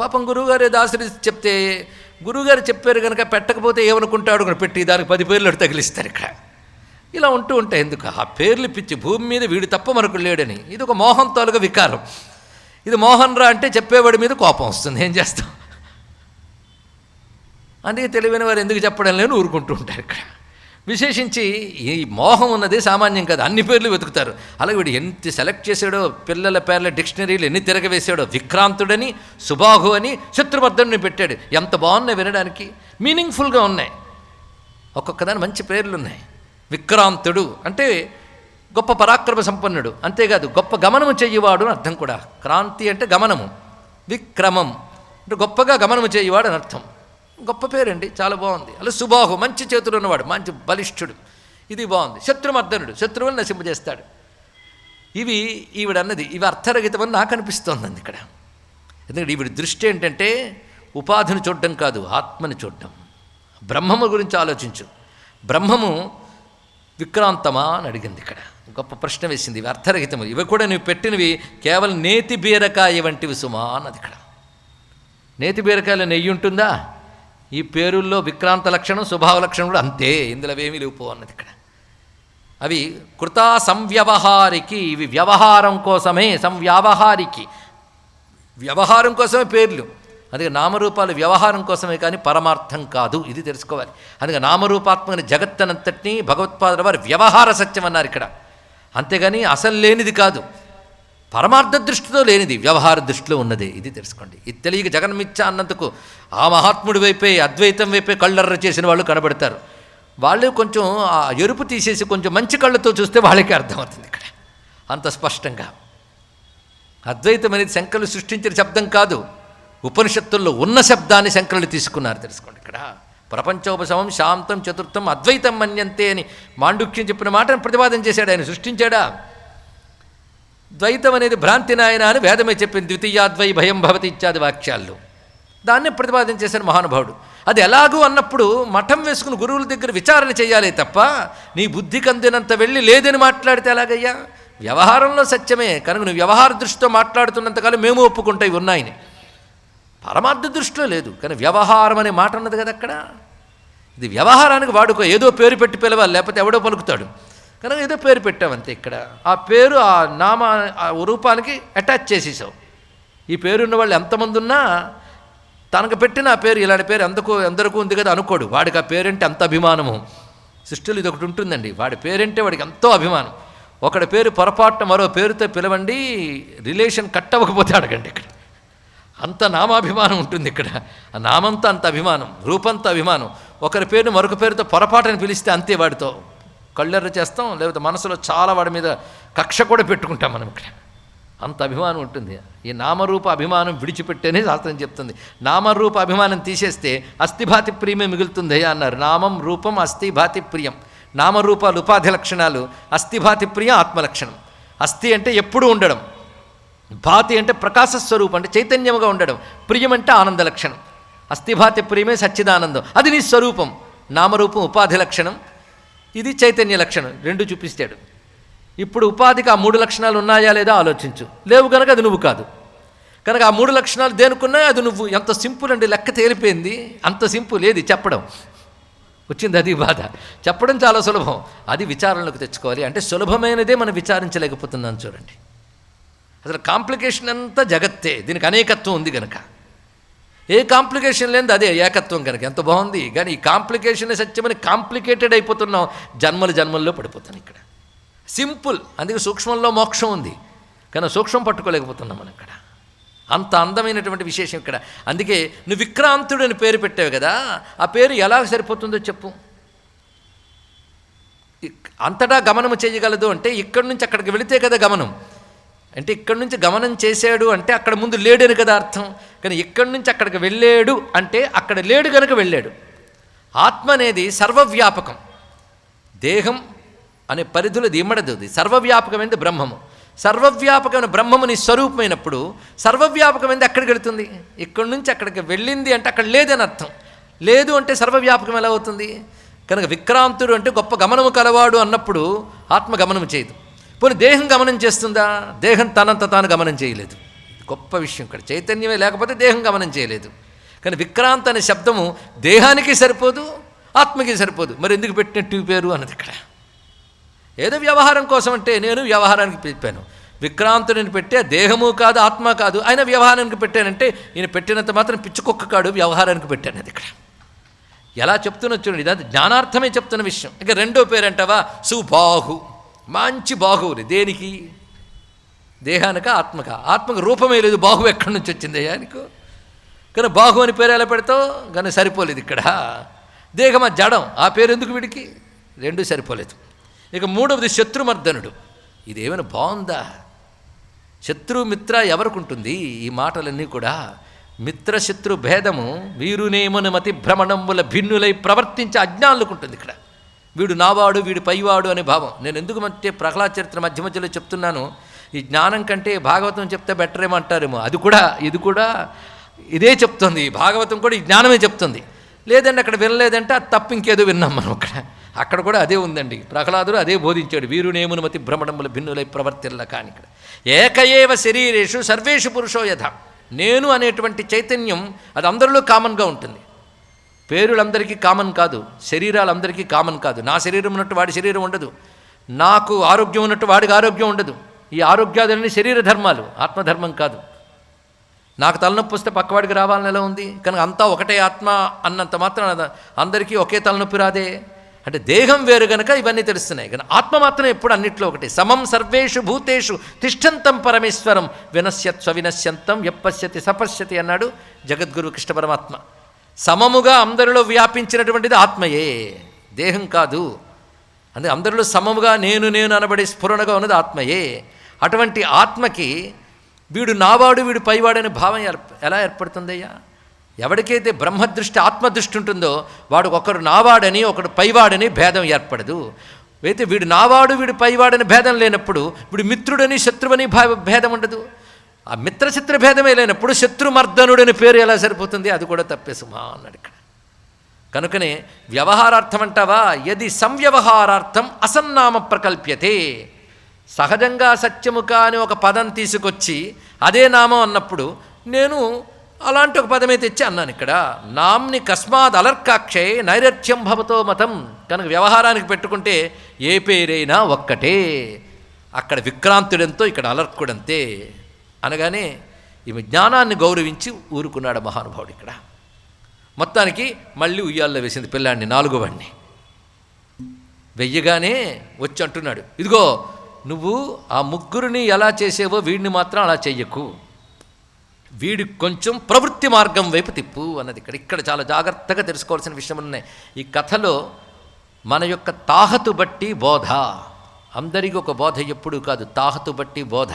పాపం గురువుగారు ఏదో చెప్తే గురువుగారు చెప్పారు కనుక పెట్టకపోతే ఏమనుకుంటాడు కూడా పెట్టి దానికి పది పేర్లు అటు తగిలిస్తారు ఇక్కడ. ఇలా ఉంటూ ఉంటాయి ఎందుకు? ఆ పేర్లు పిచ్చి భూమి మీద వీడు తప్ప మనకు లేడని. ఇది ఒక మోహం తోలుగా వికారం. ఇది మోహన్ రా అంటే చెప్పేవాడి మీద కోపం వస్తుంది. ఏం చేస్తాం? అందుకే తెలివైన వారు ఎందుకు చెప్పడం లేని ఊరుకుంటూ ఉంటారు ఇక్కడ. విశేషించి ఈ మోహం ఉన్నది సామాన్యం కాదు. అన్ని పేర్లు వెతుకుతారు. అలాగే వీడు ఎంత సెలెక్ట్ చేశాడో పిల్లల పేర్ల డిక్షనరీలు ఎన్ని తిరగవేశాడో విక్రాంతుడని సుబాహు అని శత్రువర్ధనుని పెట్టాడు. ఎంత బాగున్నాయి వినడానికి. మీనింగ్ఫుల్గా ఉన్నాయి. ఒక్కొక్కదాని మంచి పేర్లు ఉన్నాయి విక్రాంతుడు అంటే గొప్ప పరాక్రమ సంపన్నుడు. అంతేకాదు గొప్ప గమనము చెయ్యవాడు అని అర్థం కూడా. క్రాంతి అంటే గమనము. విక్రమం అంటే గొప్పగా గమనము చేయవాడు అని అర్థం. గొప్ప పేరండి చాలా బాగుంది. అలా సుబాహు మంచి చేతులు ఉన్నవాడు మంచి బలిష్ఠుడు. ఇది బాగుంది. శత్రుమర్దనుడు శత్రువులు నశింపజేస్తాడు ఇవి ఈవిడన్నది ఇవి అర్థరహితమని నాకు అనిపిస్తోంది ఇక్కడ. ఎందుకంటే ఈవిడ దృష్టి ఏంటంటే ఉపాధిని చూడడం కాదు ఆత్మని చూడడం. బ్రహ్మము గురించి ఆలోచించు. బ్రహ్మము విక్రాంతమా అని అడిగింది ఇక్కడ. గొప్ప ప్రశ్న వేసింది ఇవి అర్థరహితము. ఇవి కూడా నువ్వు పెట్టినవి కేవలం నేతి బీరకాయ వంటివి సుమా అన్నది ఇక్కడ. నేతి బీరకాయలో నెయ్యి ఉంటుందా? ఈ పేరుల్లో విక్రాంత లక్షణం స్వభావ లక్షణం కూడా అంతే. ఇందులో ఏమి లేవు అన్నది ఇక్కడ. అవి కృతా సంవ్యవహారికి ఇవి వ్యవహారం కోసమే సంవ్యావహారికి. వ్యవహారం కోసమే పేర్లు. అందుకే నామరూపాలు వ్యవహారం కోసమే కానీ పరమార్థం కాదు. ఇది తెలుసుకోవాలి. అందుకే నామరూపాత్మక జగత్తనంతటినీ భగవత్పాదుల వారు వ్యవహార సత్యం అన్నారు ఇక్కడ. అంతేగాని అసలు లేనిది కాదు. పరమార్థ దృష్టితో లేనిది వ్యవహార దృష్టిలో ఉన్నది. ఇది తెలుసుకోండి. ఇది తెలియక జగన్మిచ్చ అన్నందుకు ఆ మహాత్ముడి వైపే అద్వైతం వైపే కళ్ళర్ర చేసిన వాళ్ళు కనబడతారు. వాళ్ళు కొంచెం ఆ ఎరుపు తీసేసి కొంచెం మంచి కళ్ళతో చూస్తే వాళ్ళకి అర్థమవుతుంది ఇక్కడ. అంత స్పష్టంగా. అద్వైతం అనేది శంకరులు సృష్టించిన శబ్దం కాదు. ఉపనిషత్తుల్లో ఉన్న శబ్దాన్ని శంకరులు తీసుకున్నారు తెలుసుకోండి ఇక్కడ. ప్రపంచోపశమం శాంతం చతుర్థం అద్వైతం మన్యంతే అని మాండుక్యం చెప్పిన మాటను ప్రతిపాదన చేశాడు ఆయన. సృష్టించాడా? ద్వైతం అనేది భ్రాంతి నాయన అని వేదమే చెప్పింది. ద్వితీయాద్వై భయం భవతి ఇత్యాది వాక్యాల్లో. దాన్నే ప్రతిపాదన చేశాడు మహానుభావుడు. అది ఎలాగూ అన్నప్పుడు మఠం వేసుకుని గురువుల దగ్గర విచారణ చేయాలి తప్ప నీ బుద్ధికి అందినంత వెళ్ళి లేదని మాట్లాడితే ఎలాగయ్యా? వ్యవహారంలో సత్యమే కనుక నువ్వు వ్యవహార దృష్టితో మాట్లాడుతున్నంతకాలం మేము ఒప్పుకుంటాయి ఉన్నాయని. పరమార్థ దృష్టిలో లేదు కానీ వ్యవహారం అనే మాట ఉన్నది కదా అక్కడ. ఇది వ్యవహారానికి వాడుకో ఏదో పేరు పెట్టి పిలవాలి లేకపోతే ఎవడో పలుకుతాడు. కనుక ఏదో పేరు పెట్టావంతే ఇక్కడ. ఆ పేరు ఆ నామ ఆ రూపానికి అటాచ్ చేసేసావు. ఈ పేరున్న వాళ్ళు ఎంతమంది ఉన్నా తనకు పెట్టిన ఆ పేరు ఇలాంటి పేరు ఎందుకు ఎందరికూ ఉంది కదా అనుకోడు. వాడికి ఆ పేరంటే అంత అభిమానము? సృష్టిలో ఇది ఒకటి ఉంటుందండి. వాడి పేరంటే వాడికి ఎంతో అభిమానం. ఒకడి పేరు పొరపాటున మరో పేరుతో పిలవండి రిలేషన్ కట్ అవ్వకపోతే అడగండి ఇక్కడ. అంత నామాభిమానం ఉంటుంది ఇక్కడ. ఆ నామంతా అంత అభిమానం రూపంతో అభిమానం. ఒకరి పేరును మరొక పేరుతో పొరపాటుని పిలిస్తే అంతే వాడితో. కళ్ళెర్ర చేస్తాం లేకపోతే మనసులో చాలా వాడి మీద కక్ష కూడా పెట్టుకుంటాం మనం ఇక్కడ. అంత అభిమానం ఉంటుంది. ఈ నామరూప అభిమానం విడిచిపెట్టేనే శాస్త్రం చెప్తుంది. నామరూప అభిమానం తీసేస్తే అస్థిభాతి ప్రియమే మిగులుతుంది అన్నారు. నామం రూపం అస్థిభాతి ప్రియం. నామరూపాలు ఉపాధి లక్షణాలు అస్థిభాతి ప్రియం ఆత్మలక్షణం. అస్థి అంటే ఎప్పుడూ ఉండడం. భాతి అంటే ప్రకాశ స్వరూపం అంటే చైతన్యముగా ఉండడం. ప్రియం అంటే ఆనంద లక్షణం. అస్థిభాతి ప్రియమే సచ్చిదానందం. అది నీ స్వరూపం. నామరూపం ఉపాధి లక్షణం. ఇది చైతన్య లక్షణం రెండు చూపిస్తాడు. ఇప్పుడు ఉపాధికి ఆ మూడు లక్షణాలు ఉన్నాయా లేదా ఆలోచించు. లేవు కనుక అది నువ్వు కాదు. కనుక ఆ మూడు లక్షణాలు దేనికున్నా అది నువ్వు. ఎంత సింపుల్ అండి లెక్క తేలిపోయింది. అంత సింపుల్ ఏది? చెప్పడం. వచ్చింది అది బాధ. చెప్పడం చాలా సులభం. అది విచారణలోకి తెచ్చుకోవాలి. అంటే సులభమైనదే మనం విచారించలేకపోతున్నాం చూడండి. అసలు కాంప్లికేషన్ అంతా జగత్తే. దీనికి అనేకత్వం ఉంది కనుక ఏ కాంప్లికేషన్ లేదు అదే ఏకత్వం కనుక. ఎంత బాగుంది? కానీ ఈ కాంప్లికేషన్ సత్యమని కాంప్లికేటెడ్ అయిపోతున్నాం. జన్మల జన్మల్లో పడిపోతాను ఇక్కడ. సింపుల్. అందుకే సూక్ష్మంలో మోక్షం ఉంది. కానీ సూక్ష్మం పట్టుకోలేకపోతున్నాం మనం ఇక్కడ. అంత అందమైనటువంటి విశేషం ఇక్కడ. అందుకే నువ్వు విక్రాంతుడు అని పేరు పెట్టావు కదా. ఆ పేరు ఎలా సరిపోతుందో చెప్పు. అంతటా గమనము చేయగలదు అంటే ఇక్కడి నుంచి అక్కడికి వెళితే కదా గమనం. అంటే ఇక్కడి నుంచి గమనం చేశాడు అంటే అక్కడ ముందు లేడని కదా అర్థం. కానీ ఇక్కడి నుంచి అక్కడికి వెళ్ళాడు అంటే అక్కడ లేడు కనుక వెళ్ళాడు. ఆత్మ అనేది సర్వవ్యాపకం. దేహం అనే పరిధిలో దిమ్మడదు ఇమ్మడదు ఇది సర్వవ్యాపకమైనది బ్రహ్మము. సర్వవ్యాపకమైన బ్రహ్మము నీ స్వరూపమైనప్పుడు సర్వవ్యాపకమైనది ఎక్కడికి వెళుతుంది? ఇక్కడి నుంచి అక్కడికి వెళ్ళింది అంటే అక్కడ లేదని అర్థం. లేదు అంటే సర్వవ్యాపకం ఎలా అవుతుంది? కనుక విక్రాంతుడు అంటే గొప్ప గమనము కలవాడు అన్నప్పుడు ఆత్మ గమనం చేయదు. పోనీ దేహం గమనం చేస్తుందా? దేహం తనంత తాను గమనం చేయలేదు. గొప్ప విషయం ఇక్కడ. చైతన్యమే లేకపోతే దేహం గమనం చేయలేదు. కానీ విక్రాంత్ అనే శబ్దము దేహానికి సరిపోదు ఆత్మకి సరిపోదు. మరి ఎందుకు పెట్టినట్టు పేరు అన్నది ఇక్కడ. ఏదో వ్యవహారం కోసం అంటే నేను వ్యవహారానికి పిలిపాను విక్రాంతుడిని పెట్టే దేహము కాదు ఆత్మ కాదు ఆయన వ్యవహారానికి పెట్టానంటే ఈయన పెట్టినంత మాత్రం పిచ్చుకొక్క కాడు వ్యవహారానికి పెట్టాను అది ఇక్కడ. ఎలా చెప్తున్నా చూడండి. ఇది అది జ్ఞానార్థమే చెప్తున్న విషయం. ఇక రెండో పేరంటావా సుబాహు. మంచి బాహువుని. దేనికి? దేహానిక ఆత్మక? ఆత్మకు రూపమే లేదు. బాహు ఎక్కడి నుంచి వచ్చింది అయ్యానికి కానీ బాహు అని పేరు ఎలా పెడతావు? కానీ సరిపోలేదు ఇక్కడ. దేహమా జడం. ఆ పేరు ఎందుకు వీడికి? రెండు సరిపోలేదు. ఇక మూడవది శత్రుమర్దనుడు. ఇదేమైనా బాగుందా? శత్రు మిత్ర ఎవరికి ఉంటుంది ఈ మాటలన్నీ కూడా మిత్రశత్రు భేదము వీరునేమున మతి భ్రమణముల భిన్నులై ప్రవర్తించే అజ్ఞానులకు ఉంటుంది ఇక్కడ. వీడు నావాడు వీడు పైవాడు అనే భావం. నేను ఎందుకు అంటే ప్రహ్లాద చరిత్ర మధ్య మధ్యలో చెప్తున్నాను. ఈ జ్ఞానం కంటే భాగవతం చెప్తే బెటర్ ఏమో అంటారేమో. అది కూడా ఇది కూడా ఇదే చెప్తుంది. భాగవతం కూడా ఈ జ్ఞానమే చెప్తుంది. లేదండి అక్కడ వినలేదంటే అది తప్ప ఇంకేదో విన్నాం మనం అక్కడ. అక్కడ కూడా అదే ఉందండి. ప్రహ్లాదుడు అదే బోధించాడు. వీరునేమును మతి భ్రమణముల భిన్నులై ప్రవర్తిల్ల కాని ఇక్కడ. ఏకయేవ శరీరేషు సర్వేషు పురుషో యథ. నేను అనేటువంటి చైతన్యం అది అందరిలో కామన్గా ఉంటుంది. పేరులందరికీ కామన్ కాదు శరీరాలందరికీ కామన్ కాదు. నా శరీరం ఉన్నట్టు వాడి శరీరం ఉండదు. నాకు ఆరోగ్యం ఉన్నట్టు వాడికి ఆరోగ్యం ఉండదు. ఈ ఆరోగ్యాదులన్నీ శరీర ధర్మాలు ఆత్మధర్మం కాదు. నాకు తలనొప్పి వస్తే పక్కవాడికి రావాలని ఎలా ఉంది? కనుక అంతా ఒకటే ఆత్మ అన్నంత మాత్రం అందరికీ ఒకే తలనొప్పి రాదే. అంటే దేహం వేరు గనక ఇవన్నీ తెలుస్తున్నాయి. కానీ ఆత్మ మాత్రం ఎప్పుడు అన్నిట్లో ఒకటి. సమం సర్వేషు భూతేషు తిష్టంతం పరమేశ్వరం వినశ్యత్ స్వవినశ్యంతం ఎప్పశ్యతి సపశ్యతి అన్నాడు జగద్గురు కృష్ణ పరమాత్మ. సమముగా అందరిలో వ్యాపించినటువంటిది ఆత్మయే. దేహం కాదు. అంటే అందరిలో సమముగా నేను నేను అనబడే స్ఫురణగా ఉన్నది ఆత్మయే. అటువంటి ఆత్మకి వీడు నావాడు వీడు పైవాడనే భావం ఏర్ప ఎలా ఏర్పడుతుందయ్యా? ఎవరికైతే బ్రహ్మదృష్టి ఆత్మదృష్టి ఉంటుందో వాడు ఒకరు నావాడని ఒకడు పైవాడని భేదం ఏర్పడదు. అయితే వీడు నావాడు వీడు పైవాడని భేదం లేనప్పుడు వీడు మిత్రుడని శత్రువని భేదం ఉండదు. ఆ మిత్రశత్రు భేదమే లేనప్పుడు శత్రుమర్దనుడని పేరు ఎలా సరిపోతుంది? అది కూడా తప్పే సుమా అన్నాడు ఇక్కడ. కనుకనే వ్యవహారార్థం అంటావా? యది సంవ్యవహారార్థం అసన్నామ ప్రకల్ప్యతే. సహజంగా సత్యముఖ అని ఒక పదం తీసుకొచ్చి అదే నామం అన్నప్పుడు నేను అలాంటి ఒక పదమే తెచ్చి అన్నాను ఇక్కడ. నామ్ని కస్మాత్ అలర్కాక్షే నైరత్యం భవతో మతం. కనుక వ్యవహారానికి పెట్టుకుంటే ఏ పేరైనా ఒక్కటే. అక్కడ విక్రాంతుడెంతో ఇక్కడ అలర్కుడంతే. అనగానే ఈమె జ్ఞానాన్ని గౌరవించి ఊరుకున్నాడు మహానుభావుడు ఇక్కడ. మొత్తానికి మళ్ళీ ఉయ్యాల్లో వేసింది పిల్లాడిని నాలుగో వాడిని వెయ్యగానే వచ్చి అంటున్నాడు ఇదిగో నువ్వు ఆ ముగ్గురిని ఎలా చేసేవో వీడిని మాత్రం అలా చెయ్యకు. వీడి కొంచెం ప్రవృత్తి మార్గం వైపు తిప్పు అన్నది ఇక్కడ. ఇక్కడ చాలా జాగ్రత్తగా తెలుసుకోవాల్సిన విషయం ఉన్నాయి. ఈ కథలో మన యొక్క తాహతు బట్టి బోధ. అందరికీ ఒక బోధ ఎప్పుడూ కాదు తాహతు బట్టి బోధ.